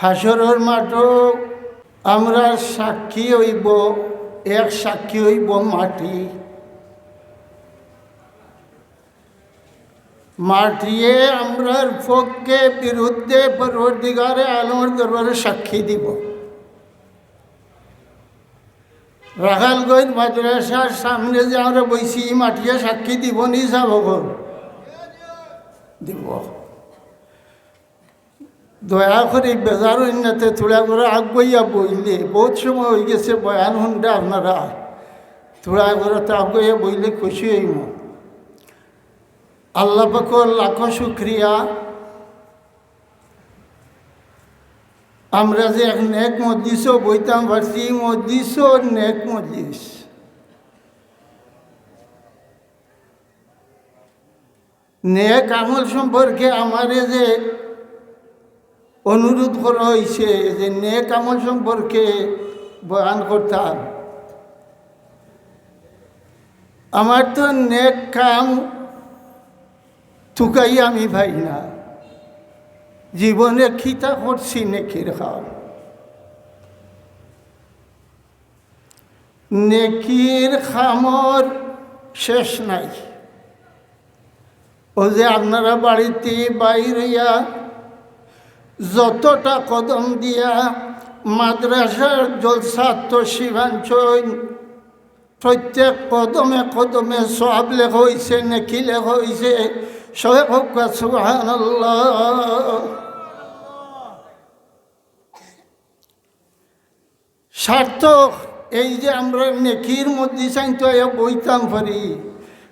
হাসরের মাঠও আমরা সাক্ষী হইব, এক সাক্ষী হইব মাটি। মাটিয়ে আমরার পক্ষে বিরুদ্ধে পরবর্তীকারে আলমর দরবারে সাক্ষী দিব। রাখালগঞ্জ মাদ্রাসার সামনে যে আমরা বইছি, মাটিয়ে সাক্ষী দিব নি যাব দিব। দয়া করে বেজার উন্নতে থোড়া করে আগুইয়া বইলে বহুত সময় হয়ে গেছে বয়ান হুন্ডা আপনারা। থোড়া করে তো আগুইয়া বইলে খুশি হইম। আল্লাহ পাকর লাখো শুক্রিয়া। আমরা যে এক নেক মজলিসও বইতাম পারছি মজলিসও নেক মজলিস। নেক আমল সম্পর্কে আমারে যে অনুরোধ করা হয়েছে যে নেক আমল সম্পর্কে বয়ান করতাম আমার তো নেক কাম থুকাই আমি ভাই না। জীবনে খিতা করছি নেকির খাম নেকির খামর শেষ নাই। ও যে আপনারা বাড়িতে বাইরিয়া যতটা কদম দিয়া মাদ্রাসার জলসাত্ম শিবাঞ্চল প্রত্যেক কদমে কদমে সব লেখ হয়েছে নেকি লেখ হয়েছে সবে সার্থক, এই যে আমরা নেকির মধ্যে চাইতে বইতাম পারি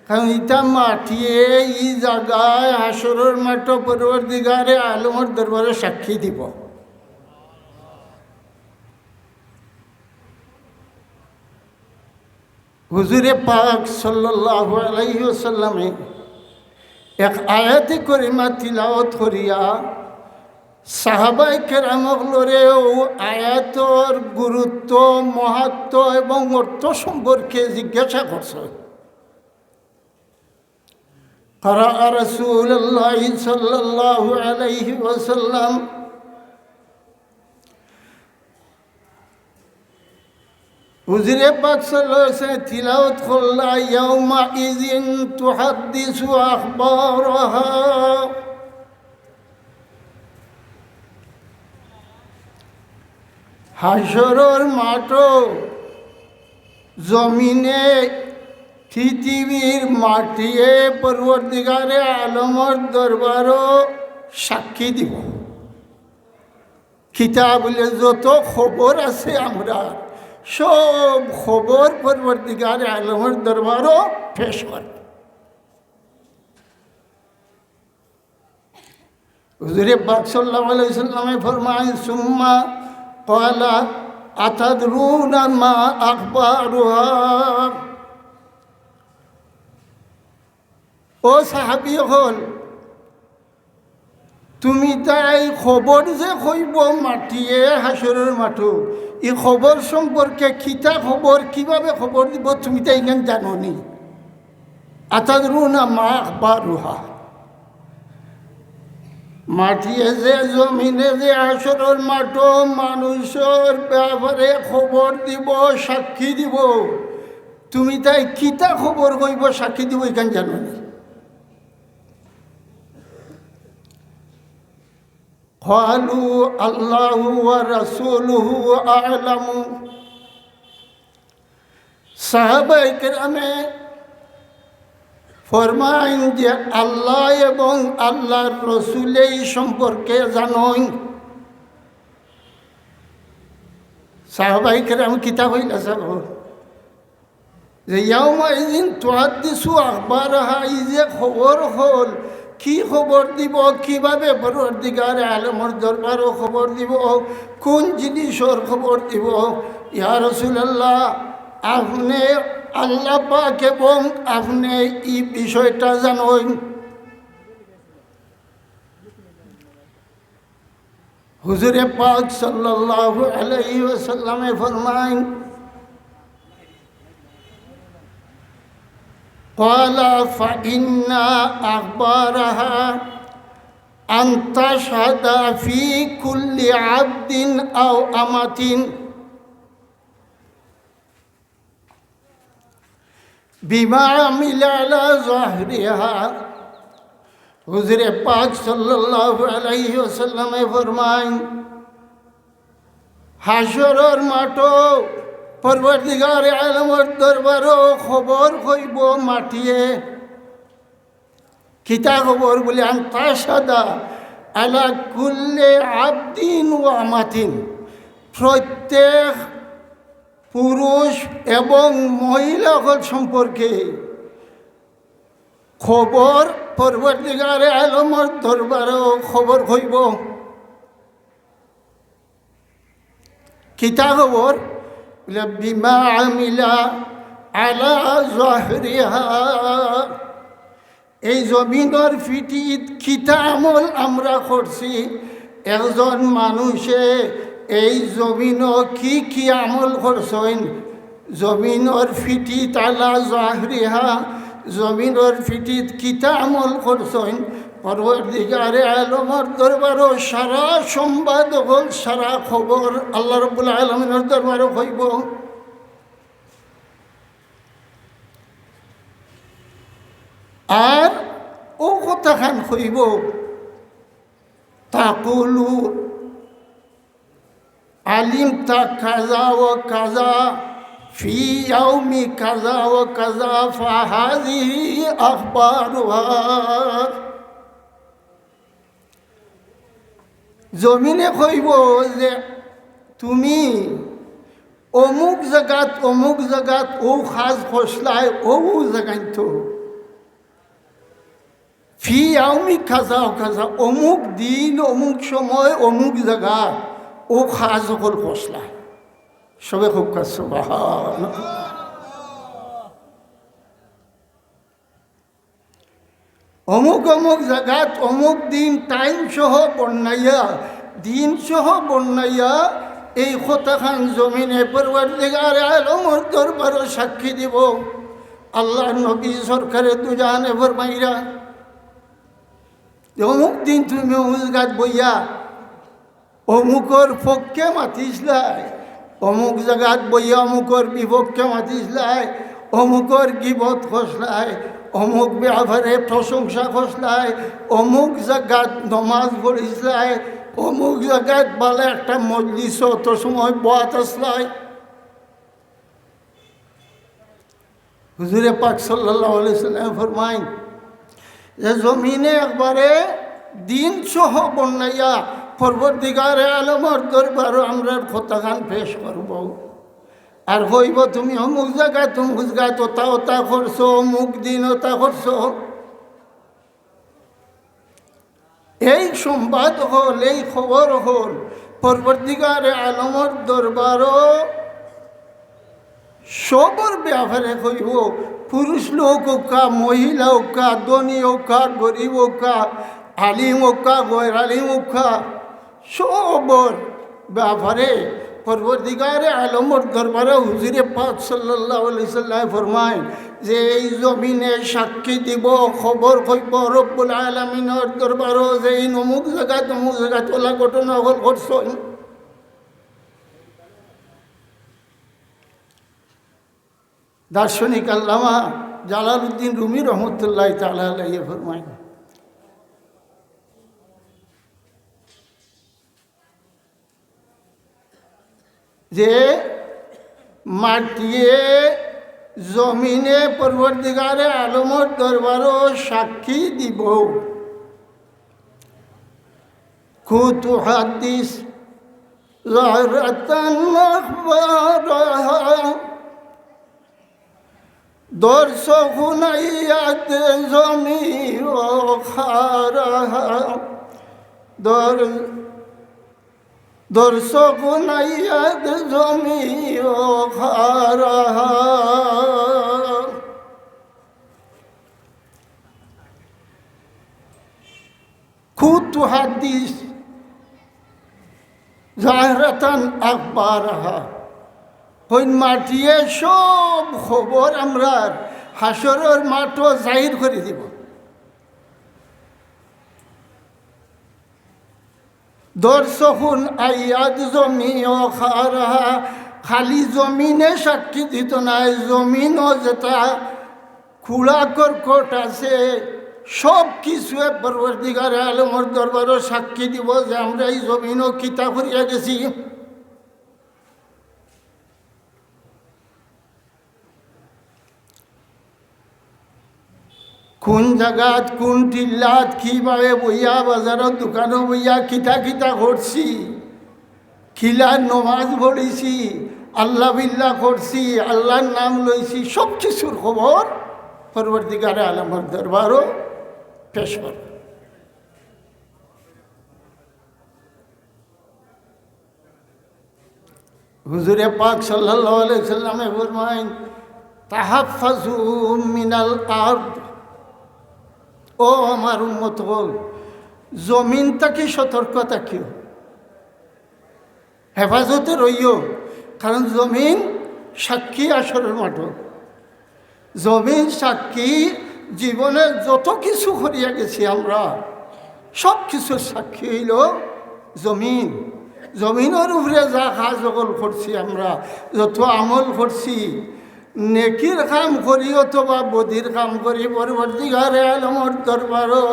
কারণ ইটা মাটিয়ে এই জায়গায় হাসরের মাঠ পরবর্তীকারে আলমর দরবারে সাক্ষী দিব। হুজুরে পাক সাল্লাহ আলাইসাল্লামে এক আয়াতে করিমা তিলাওত করিয়া সাহাবাই কেরামগলরে ও আয়াতর গুরুত্ব, মহাত্ম এবং অর্থ সম্পর্কে জিজ্ঞাসা করছে। قرأ رسول الله صلى الله عليه وسلم হুজুরে পাক সাল্লাল্লাহু তিলাওয়াত করলা ইয়াউমা ইযিন তুহাদ্দিসু আখবারাহা হাসরর মাঠ জমিনে পৃথিবীর মাটিয়ে পরবর্তীকারে আলমর দরবারও সাক্ষী দিব। খিতা বলে যত খবর আছে আমরা। সব খবর পরবর্তীকারে আলমর দরবারও পেশ করে। হুজুরে পাক সাল্লাল্লাহু আলাইহি সাল্লামে ফরমায়, সুম্মা ক্বালা আতাদরুনা মা আখবারুহা। ও সাহাবি হল, তুমি তাই খবর যে কইব মাটিয়ে হাসরের মাঠো, এই খবর সম্পর্কে খিতা খবর, কীভাবে খবর দিব তুমি তাই ইমান জানো নি আতাদরুনা মা আখবারুহা। মাটিয়ে যে জমিনে যে আসরের মাঠো মানুষের ব্যাপারে খবর দিব, সাক্ষী দিব, তুমি তাই কিতা খবর কইব সাক্ষী দিব এখান জানো নি قالوا الله ورسوله أعلم সাহাবাই কেরামে ফরমাইন যে আল্লাহ এবং আল্লাহর রসুল এই সম্পর্কে জানই সাহাবাই কেরাম কিতাব হইল সব যে ইয়াউমা ইদিন তোহার দিছু আখবার হাই যে খবর হল কি খবর দিব? কীভাবে পরবর্তীকার আলমর দরবারও খবর দিব? কোন জিনিসের খবর দিব? ইয়া রসুল্লাহ আপনি আল্লাহ পাক এবং আপনি এই বিষয়টা জানেন। হুজুরে পাক সাল্লাল্লাহু আলাইহি ওয়াসাল্লামে ফরমায় قال فإن أخبارها أن تشهد في كل عبد أو أمة بما عمل على ظهرها حضر پاک صلی اللہ علیہ وسلم فرمائیں حشر اور مٹو পরবর্তীগারে আলমর দরবারও খবর কইব মাটিয়ে। কিতা খবর বলে, আন্তা সাদা আলা কুল্লে আবদিন ও আমাতিন। প্রত্যেক পুরুষ এবং মহিলাগণ সম্পর্কে খবর পরবর্তীগারে আলমর দরবারও খবর হইব। কিতা খবর? বিমা আমিলা আলা জহরিহা এই জমিনের ফিটিত কিতা আমল আমরা করছি। একজন মানুষে এই জমিন কি কি আমল করছেন? জমিনের ফিটিত আলা জহরিহা জমিনের ফিটিত কিতা আমল করছেন। পরবর্তীকারে আলমর দরবারও সারা সংবাদ হল, সারা খবর আল্লাহ রবুল্লা আলমিনের দরবারও হইব। আর ও কথাখান হইব, তাকুলু আলিম তা কাজা ও কাজা, ফি কাজা ও কাজা, ফাহাদিহি আখবারুহা। জমিনে কইব যে তুমি অমুক জায়গাত অমুক জায়গাত ও সাজ খসলায় ও জায়গায় তো ফি আউমি খাজা খাজা, অমুক দিন, অমুক সময়, অমুক জায়গা ও খাজ সকল খসলায় সবে খুব কাজ অমুক অমুক জায়গাত অমুক দিন টাইম সহ বন্যাইয়া, দিন সহ বন্যাইয়া এই কথাখান জমিনে পরবার দিগারে আলমর দরবারও সাক্ষী দিব। আল্লাহ নবী সরকারে দুজানে ফরমাইরা অমুক দিন তুমি অমুক গাছ বইয়া, অমুকর পক্ষে মাতিসলাই অমুক জায়গাত বইয়া অমুকর বিপক্ষে মাতিসলাই অমুকর গিবত খসলাই অমুক ব্যাপারে প্রশংসা খসলাই অমুক জায়গাত নমাজ পড়িসলাই অমুক জায়গাত বলে একটা মজলিস অত সময় বাত আসলাই হুজুরে পাক সাল্লাহ ফরমাইন যে জমিনে একবারে দিন সহ বন্যাইয়া পরবর্তীকারে আলমর দরবারও আমরা কথাখান পেশ করব। আর হইব তুমি অমুক জায়গায়, তুমুক জায়গায় ওতা ওতা করছ, অমুক দিন ওতা করছ। এই সংবাদ হল, এই খবর হল, পরবর্তীকারে আলমর দরবারও সবর ব্যাপারে কইব পুরুষ লোক ওকা মহিলা ওকা ধনী ওকা গরিব ওকা আলিম ওকা গৈর আলিম ওকা সবর ব্যাপারে পরবর্তীকারে আলমর দরবারে হুজুরে পাক সাল্লাহ ফরমায় যে এই জমিনে সাক্ষী দিব, খবর কইব রব্বুল আলমিনের দরবারও যে এই নমুক জায়গা, তমুক জায়গা তোলা ঘটনা হল করছেন দার্শনিক আল্লামা জালালউদ্দিন রুমি রহমতুল্লাহ তালা ফরমায়। যে মাটিয়ে জমিনে পরবর্তীকারে আলমর দরবারও সাক্ষী দিব। কুতু হাদিস দর্শক জমি ও দর দর্শক নাইয়াদ জমি ও খারহা খুত হাদিস। জাহরাতান আকবরহা হইন মাটিয়ে সব খবর আমরা হাসরের মাঠও জাহির করে দিব। দর্শকুন আইয়াদ জমি ও খারহা। খালি জমিনে সাক্ষী দিত নাই, জমিন ও যেটা খুড়া কর্কট আছে। সব কিছু পরবর্তীকারে আলমর দরবারও সাক্ষী দিব যে আমরা এই জমিনও কিতা করিয়া গেছি। কোন জায়গাত কোন টিল্লাত কীভাবে বইয়া বাজারত দোকানও বইয়া কিতা কিতা করছি খিলার নমাজ পড়েছি আল্লাহ বিল্লাহ করছি আল্লাহর নাম লইছি সব কিছুর খবর পরবর্তীকারে আলমর দরবারও পেশ কর হুজুরে পাক সাল্লাল্লাহু আলাইহি সাল্লামে ফরমাইন তাহাফাজু মিনাল আরদ। ও আমার উন্মত বল জমিন তাকে সতর্ক থাকিও হেফাজতে রইও, কারণ জমিন সাক্ষী আসরের মাঠ। জমিন সাক্ষী জীবনে যত কিছু করিয়া গেছি আমরা, সব কিছুর সাক্ষী হইল জমিন। জমিনের উপরে যা কাজ করছি আমরা, যত আমল করছি নেকির কাম করি অথবা বদির কাম করি পরবর্তী ঘরে আলমর দরবারও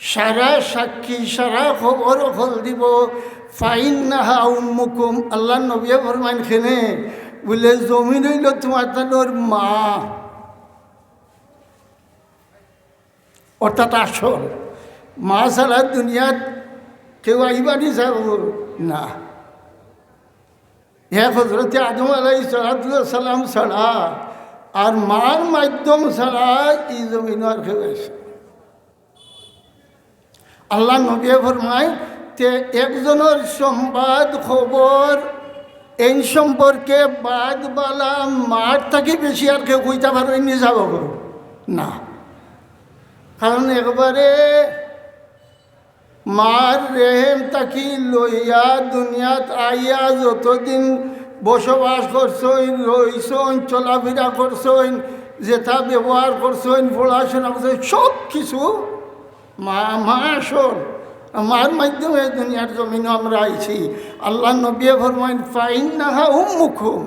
সারা সাক্ষী, সারা খবর ফল দিব। ফাইন নাহা উম্মুকুম, আল্লাহ নবিয়া ফরমাইন খেনে, বলে, জমিন হইল তোমার তানোর মা। অর্থাৎ আসল, মা ছাড়া দুনিয়াত কেউ আইবানি যাব না। হে হজরত আদম আলাই সালাম ছাড়া আর মার মাধ্যম ছাড়া এই জমিন আর কেউ আল্লাহ নবিয়া ফরমায়, তে একজনের সংবাদ খবর, এই সম্পর্কে বাদ বালা মার থাকি বেশি আর কেউ কইতে পারেনি যাব না। কারণ একবারে মার রেহেম তাকি লইয়া দুনিয়াত আইয়া যতদিন বসবাস করছইন, রইছইন, চলাফেরা করছইন যেটা ব্যবহার করছইন, পড়াশোনা করছইন, সব কিছু মা মা আসল মার মাধ্যমে দুনিয়ার জমিন আমরা আইছি। আল্লাহ নবিয়ে ফরমাইন ফাইন নাহা উম্মুখুম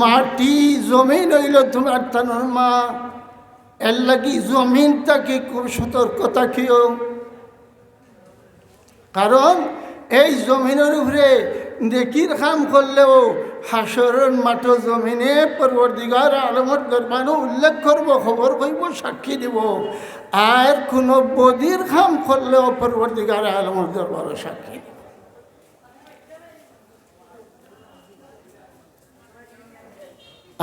মাটি জমিন হইল তোমার তানোর মা। এর লাগি জমিন তাকে খুব সতর্ক থাকিও। কারণ এই জমিনের উপরে নেকির কাম করলেও হাসরের মাঠ জমিনে পরবর্তীগার আলমর দরবারও উল্লেখ করব, খবর কইব, সাক্ষী দিব। আর কোনো বদির খাম করলেও পরবর্তীগার আলমর দরবারও সাক্ষী দিব।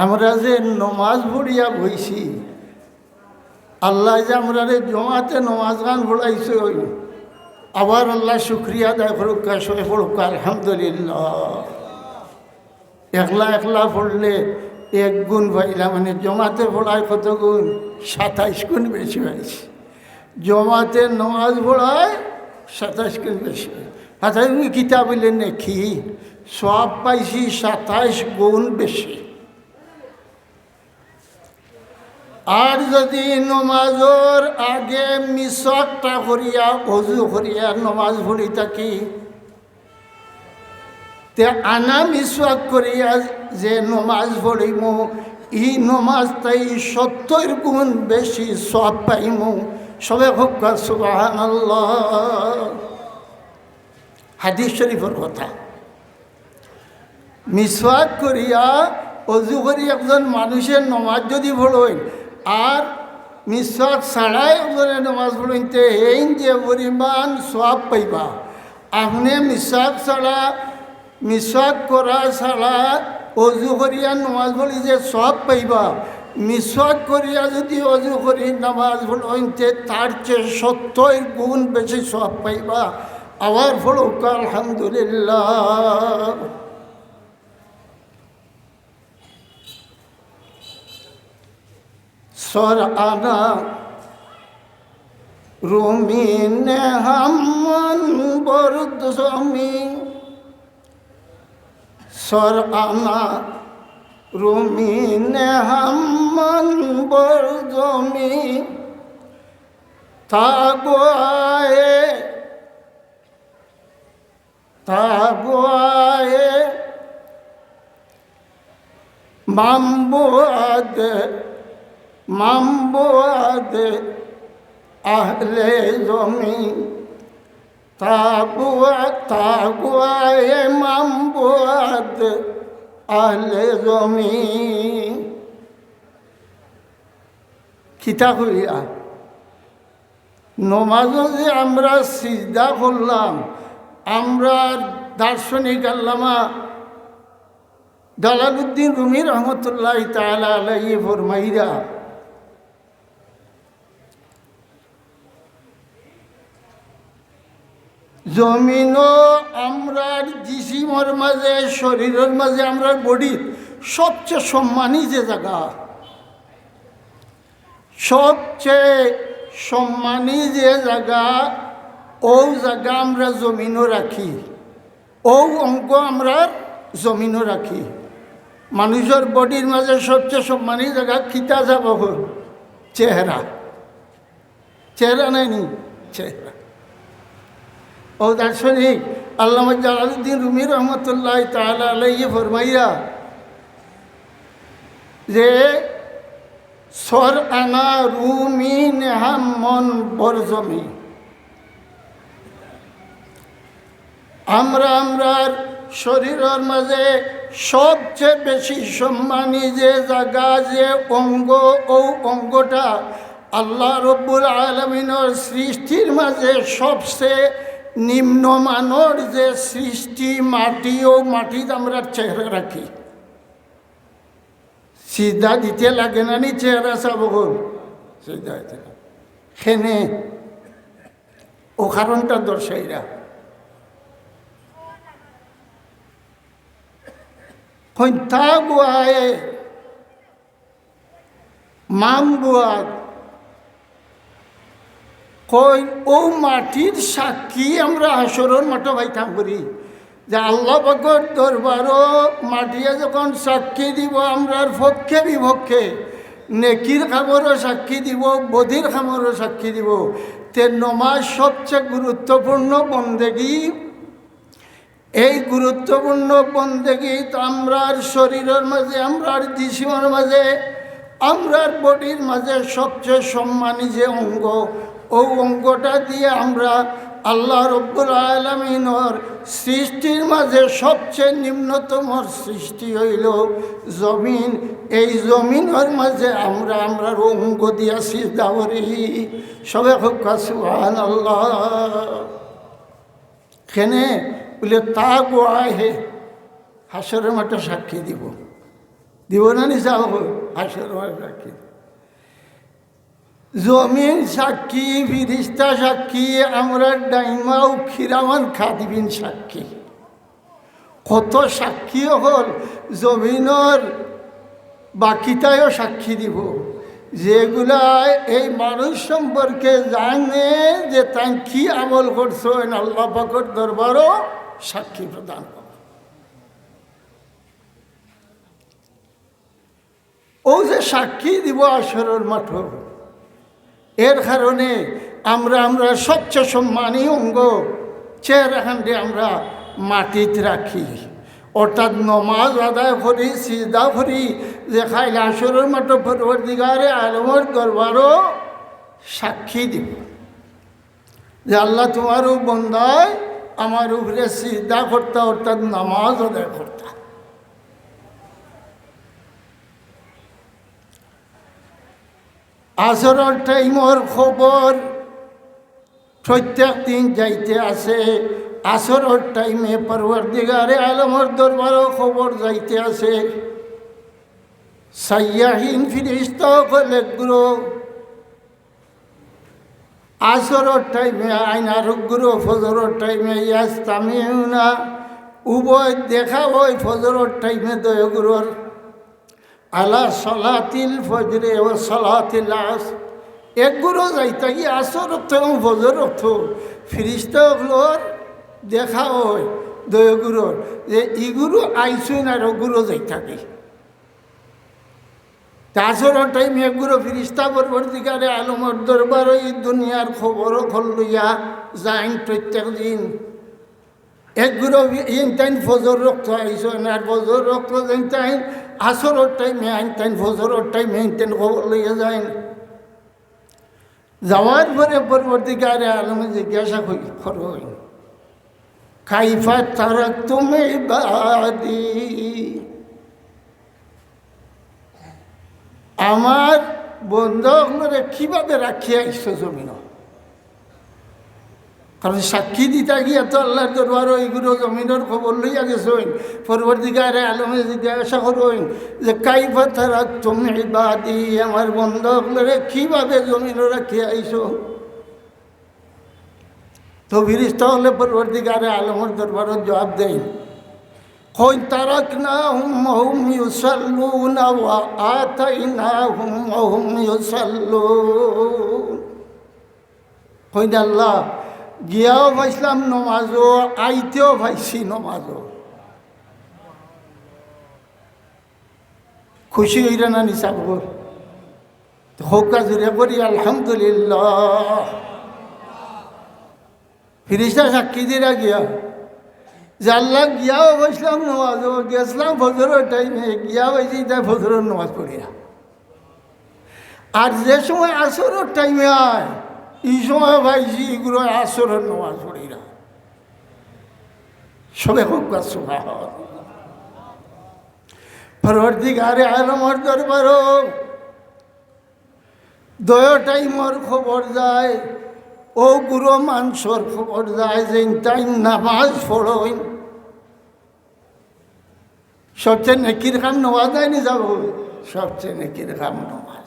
আমরা যে নমাজ পড়িয়া বইছি, আল্লাহ যে আমরা জমাতে নমাজ গান ওই আবার আল্লাহ শুক্রিয়া দেয় ফরুকা সে ফরুকা আলহামদুলিল্লাহ। একলা একলা পড়লে এক গুণ পাইলা মানে জমাতে পড়ায় কত গুণ? সাতাইশ গুণ বেশি হয়েছে। জমাতে নমাজ পড়ায় সাতাইশ গুণ বেশি হয়েছে। আচ্ছা তুমি কিতাব নাকি সব পাইছি সাতাইশ গুণ বেশি। আর যদি নমাজর আগে মিশকটা করিয়া, অজু করিয়া নমাজ পড়ি থাকি, তে আনা মিসওয়াক করিয়া যে নমাজ পড়িমু ই নমাজ তাই সত্তর গুণ বেশি সব পাইমু। সবে সুবাহান হাদিস শরীফের কথা। মিসওয়াক করিয়া, অজু করি একজন মানুষের নমাজ যদি পড়েন আর মিসওয়াক ছাড়াই একজনে নমাজ পড়ইতে এই যে পরিমাণ সব পাইবা, আপনি মিসওয়াক ছাড়া মিসওয়াক করা ছাড়া অজু করিয়া নমাজ পড়ি যে সব পাইবা মিসওয়াক করিয়া যদি অজু করি নামাজ পড়ইতে তার চেয়ে সত্তর গুণ বেশি সব পাইবা। আবার পড়ুক আলহামদুলিল্লাহ। সর আনা। রুমিন হামন বরুদ জমি সর আনা। রুমিন হামন বরুদ জমি তাগোয়ে তাগুয়ায়ে মাম্বুয়াদ মাম্বুয়াদ আহলে জমি তাগুয়া তাগুয়ায়ে মাম্বুয়াদ আহলে জমি। খিতা করিয়া নমাজও যে আমরা সিজদা করলাম, আমরা দার্শনিক আল্লামা দালালুদ্দিন রুমি রহমতুল্লাহ তালা আলাই ফরমাইরা জমিনও আমরার জিসিমর মাঝে, শরীরের মাঝে, আমরার বডির সবচেয়ে সম্মানী যে জায়গা। সবচেয়ে সম্মানী যে জায়গা, ও জায়গা আমরা জমিনও রাখি। ও অঙ্ক আমরা জমিনও রাখি। মানুষের বডির মাঝে সবচেয়ে সম্মানী জায়গা খিতা যাব চেহারা চেহারা নাইনি চেহারা। ও দার্শনিক, আল্লামা জালালুদ্দিন রুমি রহমতুল্লাহ তাহলে আলাইয়ে ফরমাইয়া যে, সর আনা রুমি নেহাম মন বরজমি। আমরা আমরার শরীরের মাঝে সবচেয়ে বেশি সম্মানী যে জায়গা যে অঙ্গ ও অঙ্গটা আল্লাহ রব্বুল আলমিনের সৃষ্টির মাঝে সবচেয়ে নিম্নমানর যে সৃষ্টি, মাটি ও মাটিতে আমরা চেহারা রাখি। সিধা দিতে লাগে না নি চেহারা চাব সিধা দিতে সেনে ও কারণটা দর্শাইরা হইতা বুয়ায়ে মাম বুয়াত কই ও মাটির সাক্ষী, আমরা হাসরের মাঠে বাইতাম করি। যে আল্লাহ বকর দরবারও মাটিয়ে যখন সাক্ষী দিব আমরার পক্ষে বিপক্ষে নেকির খামরও সাক্ষী দিব, বধির খামরও সাক্ষী দিব। তে নমাজ সবচেয়ে গুরুত্বপূর্ণ বন্দেগী। এই গুরুত্বপূর্ণ বন্দেগী আমরার শরীরের মাঝে, আমরার দিশিমার মাঝে, আমরার বডির মাঝে সবচেয়ে সম্মানী যে অঙ্গ ও অঙ্গটা দিয়ে আমরা আল্লাহ রব্বুল আলমিনর সৃষ্টির মাঝে সবচেয়ে নিম্নতম সৃষ্টি হইল জমিন। এই জমিনের মাঝে আমরা আমরা অঙ্গ দিয়া সিদ্ধা করি সবে খুব কাসুহান আল্লাহ খেনে বলে, তা গোয়ায় হে? হাসরের মাঠে সাক্ষী দিব। দিব না নি যাও হাসরের মাঠে সাক্ষী দিব। জমিন সাক্ষী ফিরিস্তা সাক্ষী, আমরা ডাইমাও খিরামান খাদিবিন সাক্ষী। কত সাক্ষী হল, জমিনের বাকিটাও সাক্ষী দিব। যেগুলা এই মানুষ সম্পর্কে জানে যে তাই কি আমল করছ আল্লাহ পাকর দরবারও সাক্ষী প্রদান ও যে সাক্ষী দিব আসরের মাঠ। এর কারণে আমরা আমরা স্বচ্ছ সম্মানী অঙ্গ চেহারাখানটি আমরা মাটিতে রাখি। অর্থাৎ নমাজ আদায় করি সিজদা করি যে খাইল আসরের মাঠে পরবর্তীকারে আলমর দরবারও সাক্ষী দিব। যে আল্লাহ তোমারও বন্দায় আমার উপরে সিজদা করতা, অর্থাৎ নামাজ আদায় করতা আসরের টাইমর খবর প্রত্যেক দিন যাইতে আছে আসরের টাইমে পরবর্তীকারে আলমর দরবারও খবর যাইতে আছে সাইয়াহীন ফিরিস্ত আসরের টাইমে আইনার গুরু ফজরের টাইমে ইয়াস তামিউনা উভয় দেখা ওই ফজরের টাইমে দয়গুরুর আলা সলাতিল ফজরে ও সলাতিল আস। একগুলো যাইতা কি আসর অর্থ এবং ফজর অর্থ ফিরিস্তাগুলোর দেখা হয় দয়গুরুর যে ইগুরু আইসুন আর ওগুলো যাই থাকে। তাছর টাইম একগুলো ফিরিস্তা পরবর্তীকারে আলমর দরবার এই দুনিয়ার খবরও খল লইয়া যাইন প্রত্যেক দিন। একগুলো ইন টাইম ফজর রক্ত আইসন আর ফজর রক্ত যেন টাইম আসরের টাইমে টাইম ফজরের টাইমে টাইম খবর লইয়া যায় যাওয়ার পরে পরবর্তীকারে আলমে জিজ্ঞাসা করি খাইফা তারা তুমি বাদি আমার বন্ধুরে কীভাবে রাখিয়া আইসো জমিন? কারণ সাক্ষী দিতে গিয়া তো আল্লাহর দরবার এইগুলো জমিনের খবর লইয়া গেছেন? পরবর্তীকারে আলমে জিজ্ঞাসা করইন যে কাইফা তারা তুমি বাদি আমার বন্ধুরে কীভাবে জমিন রাখিয়া আইসো তো ফিরিস্তা হলে পরবর্তীকারে আলমের দরবারত জবাব দেয়, কই তারাক না হুম হুম ইউসাল্লুন ওয়া আতাইনা হুম হুম ইউসাল্লুন। কই আল্লাহ গিয়াও পাইছিলাম নমাজও আইতেও পাইছি নমাজও খুশি হইরা না নিসাব হোক জুড়ে করি, আলহামদুলিল্লাহ। ফিরিস্তা সাক্ষী দিরা গিয়া আল্লাহ গিয়াও বসলাম নমাজ, গেছিলাম ফজরের টাইমে গিয়া বসি তাই ফজরের নমাজ পড়িয়া। আর যে সময় আসরের টাইমে আয় এই সময় এগুলো আসরের নমাজ পড়িয়া সবে হোক সুভা পরবর্তীকারে আলমর দরবারও দয় টাইমর খবর যায়, ও গুরু মানসর খবর যায় যে তাই নামাজ পড়ই। সবচেয়ে নেকির খাম নমাজ আইনি যাব। সবচেয়ে নেকির খাম নমাজ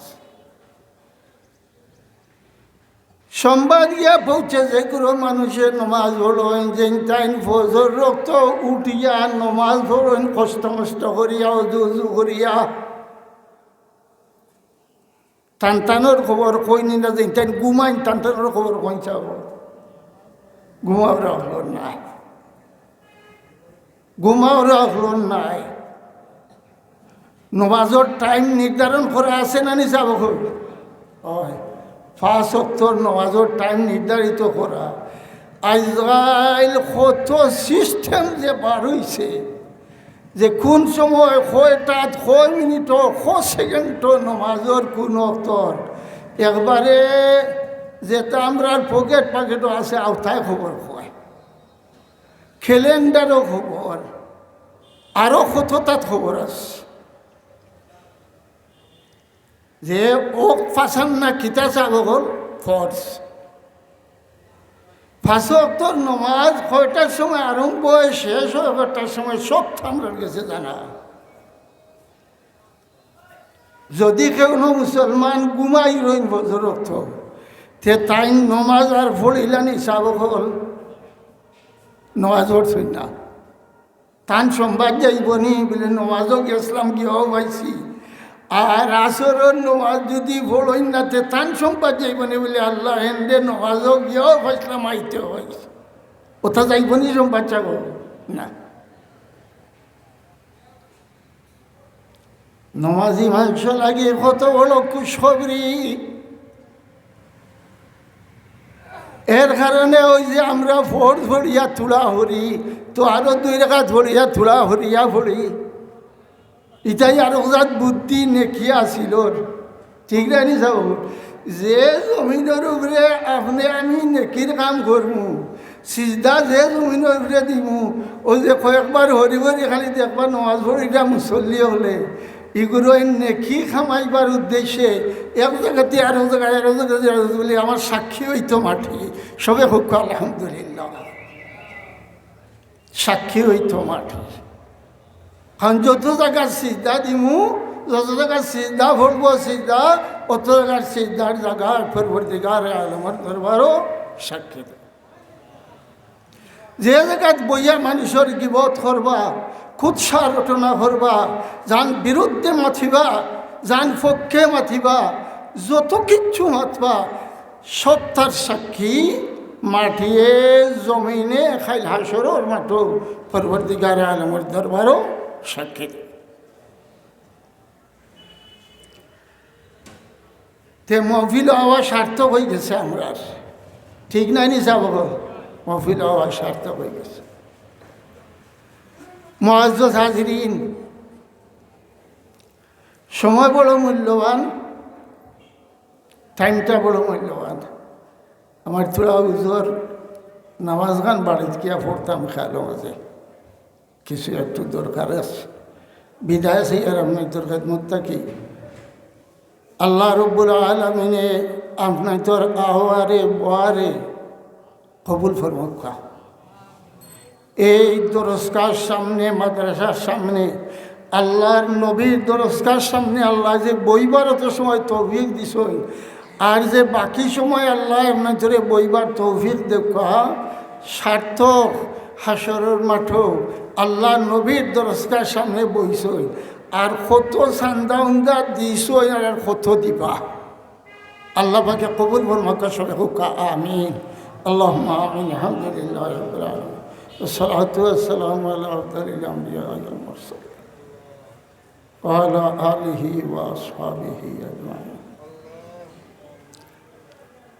সংবাদ গিয়া পৌঁছে যে গুরু মানুষের নমাজ পড়েন, যে তাই ফজর রক্ত উঠিয়া নমাজ পড়েন, কষ্ট মষ্ট করিয়া উজু করিয়া। টান টানোর খবর কই নি না যে টান ঘুমাইন, টান টানোর খবর কই চাব ঘুমাও রাখল নাই। ঘুমাও রাখল নাই। নমাজর টাইম নির্ধারণ করা আছে না নি যাব হয় পাঁচ অক্টর নমাজর টাইম নির্ধারিত করা। আজকাল কত সিস্টেম যে বার হইছে, যে কোন সময় কয়টাত কয় মিনিট ক সেকেন্ড নমাজর কোন অক্তর। একবারে যেটা আমরা পকেট পাকেটও আছে, আওতায় খবর কয় ক্যালেন্ডারও খবর। আরও কত তাত খবর আছে? যে ওক ফাঁসান না কিতা চাব হল ফর্স ফাঁসক্তর নমাজ কয়টার সময় আরম্ভ হয়, শেষ হয় কয়টার সময় সব আমরা গেছে জানা। যদি কেউ মুসলমান গুমাই রইন বজরক্ত তে তাই নমাজ আর ফড়িলানি চাব হল নমাজ পড়ছই না তান সম্বাদ যাইবনি বলে নমাজও গেছিলাম গিয়েও পাইছি? আর আসরের নমাজ যদি ভোড়ই না তে তান সম্পাদ যাইবনি বলে আল্লাহ হেন্দে নমাজও গিয়েও ফাইসলাম আইতে হয়। ওটা যাইবনি সম্পাদ চাব না। নমাজি মানুষ লাগে, কত বড় কুসবরি এর কারণে ওই যে আমরা ভোর ধরিয়া তুলা হরি তো আরও দুই রেখা ধরিয়া তুলা হরিয়া ভরি। ইটাই আর ওজাত বুদ্ধি নেকি আসিল ঠিক রানি যাব যে জমিনের উপরে আপনি আমি নেকির কাম করমু সিজদা যে জমিনের উপরে দিমু ও যে কয়েকবার হরি হরি খালি দেখবার নমাজ ভরিটা মুসল্লি হলে। এগুলো নেকি খামাইবার উদ্দেশ্যে এক জায়গাতে আরও জায়গায় আরও জায়গাতে বলে আমার সাক্ষী হইতো মাটি। সবে হোক আলহামদুলিল্লাহ। সাক্ষী হইতো মাটি। কারণ যত জায়গার সিদ্ধা দিমু যত জায়গার সিদ্ধা ভরবো সিদ্ধা অত জায়গার সিদ্ধার জায়গার পরবর্তীকার আলমার দরবারও সাক্ষী যে জায়গাত বইয়া মানুষের গিবত করবা কুৎসা রটনা করবা যান বিরুদ্ধে মাথিবা যান পক্ষে মাথিবা যত কিচ্ছু মাতবা সব তার সাক্ষী মাটিয়ে জমিনে খাইল হাসরর মাটো পরবর্তীকার আলমের দরবারও সাক্ষী। তে মহফিল হওয়া সার্থক হয়ে গেছে আমরা। ঠিক নাই নি যাব মহফিল হওয়া সার্থক হয়ে গেছে। মহাজ হাজরিন, সময় বড় মূল্যবান টাইমটা বড় মূল্যবান। আমার তোরা উজোর নামাজ গান বাড়িতে গিয়া পড়তাম খেয়াল মাঝে। কিছু একটু দরকার আছে। বিদায় আর আমি তোর খেদমত থাকি আল্লাহ রব্বুল আলমিনে আপনার তোর আহ্বারে বোয়ারে কবুল ফরমুখা এই দরস্কার সামনে, মাদ্রাসার সামনে, আল্লাহর নবীর দরস্কার সামনে আল্লাহ যে বইবার অত সময় তৌফিক দিস আর যে বাকি সময় আল্লাহ এমনি ধরে বইবার তৌফিক দেখা সার্থক হাসরের মাঠও আল্লাহ নবীর দরস্কার সামনে বইস আর কত চান্দা উন্দা দিস আর কত দিবা আল্লাহ পাকে কবুল বর্মাকা সবাই হুকা আমিন আল্লাহ আমিন আলহামদুলিল্লাহ রবিল আলমিন والصلاة والسلام على أفضل الأنبياء والمرسلين وعلى آله وأصحابه أجمعين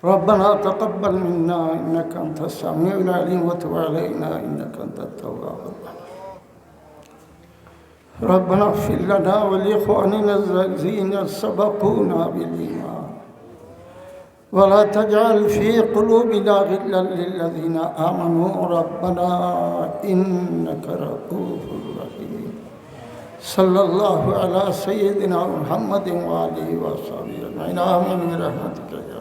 ربنا تقبل منا إنك أنت السميع العليم وتب علينا إنك أنت التواب الرحيم ربنا اغفر لنا ولإخواننا الذين سبقونا بالإيمان. ولا تجعل في قلوبنا غلا للذين آمنوا. ربنا إنك رؤوف رحيم. صلى الله على سيدنا محمد وآله وصحبه أجمعين. آمين برحمتك يا